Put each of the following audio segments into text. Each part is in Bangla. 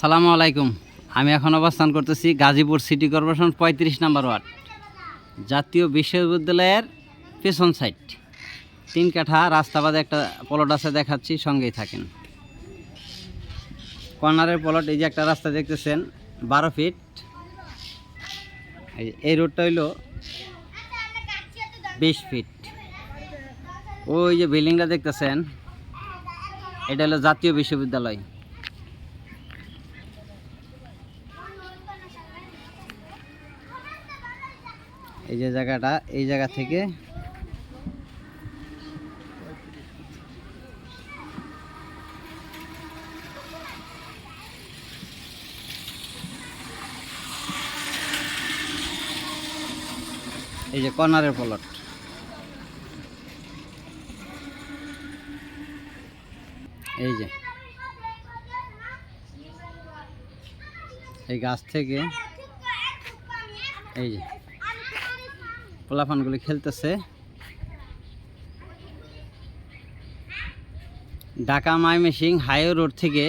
সালামু আলাইকুম। আমি এখন অবস্থান করতেছি গাজীপুর সিটি কর্পোরেশন পঁয়ত্রিশ নাম্বার ওয়ার্ড, জাতীয় বিশ্ববিদ্যালয়ের পেছন সাইড। তিন কাঠা রাস্তা বাদে একটা প্লট আছে, দেখাচ্ছি, সঙ্গেই থাকেন। কর্নারের প্লট এই যে একটা রাস্তা দেখতেছেন, বারো ফিট এই রোডটা হইল বিশ ফিট ওই যে বিল্ডিংটা দেখতেছেন, এটা হলো জাতীয় বিশ্ববিদ্যালয়। এই যে জায়গাটা, এই জায়গা থেকে এই যে কর্নারের প্লট এই যে এই গাছ থেকে এই যে পোলাফানগুলি খেলতেছে। ঢাকা মাইমেসিং হাইওয়ে রোড থেকে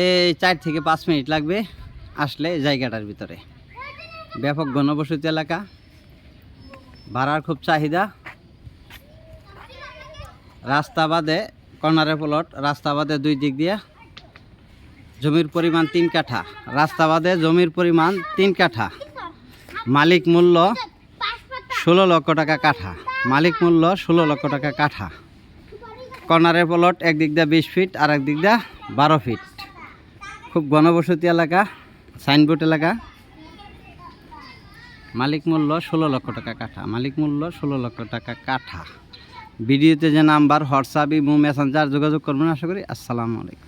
এই চার থেকে পাঁচ মিনিট লাগবে আসলে জায়গাটার ভিতরে। ব্যাপক ঘনবসতি এলাকা, ভাড়ার খুব চাহিদা। রাস্তা বাদে, কর্নারে প্লট, রাস্তা বাদে দুই দিক দিয়ে জমির পরিমাণ তিন কাঠা। রাস্তা বাদে জমির পরিমাণ তিন কাঠা। মালিক মূল্য ষোলো লক্ষ টাকা কাঠা। মালিক মূল্য ষোলো লক্ষ টাকা কাঠা। কর্নারের প্লট একদিক দিয়ে বিশ ফিট আর একদিক দিয়ে বারো ফিট। খুব ঘনবসতি এলাকা, সাইনবোর্ড এলাকা। মালিক মূল্য ষোলো লক্ষ টাকা কাঠা। মালিক মূল্য ষোলো লক্ষ টাকা কাঠা। ভিডিওতে যে নাম্বার, হোয়াটসঅ্যাপ, ইমো, মেসেঞ্জার যোগাযোগ করবেন, আশা করি। আসসালামু আলাইকুম।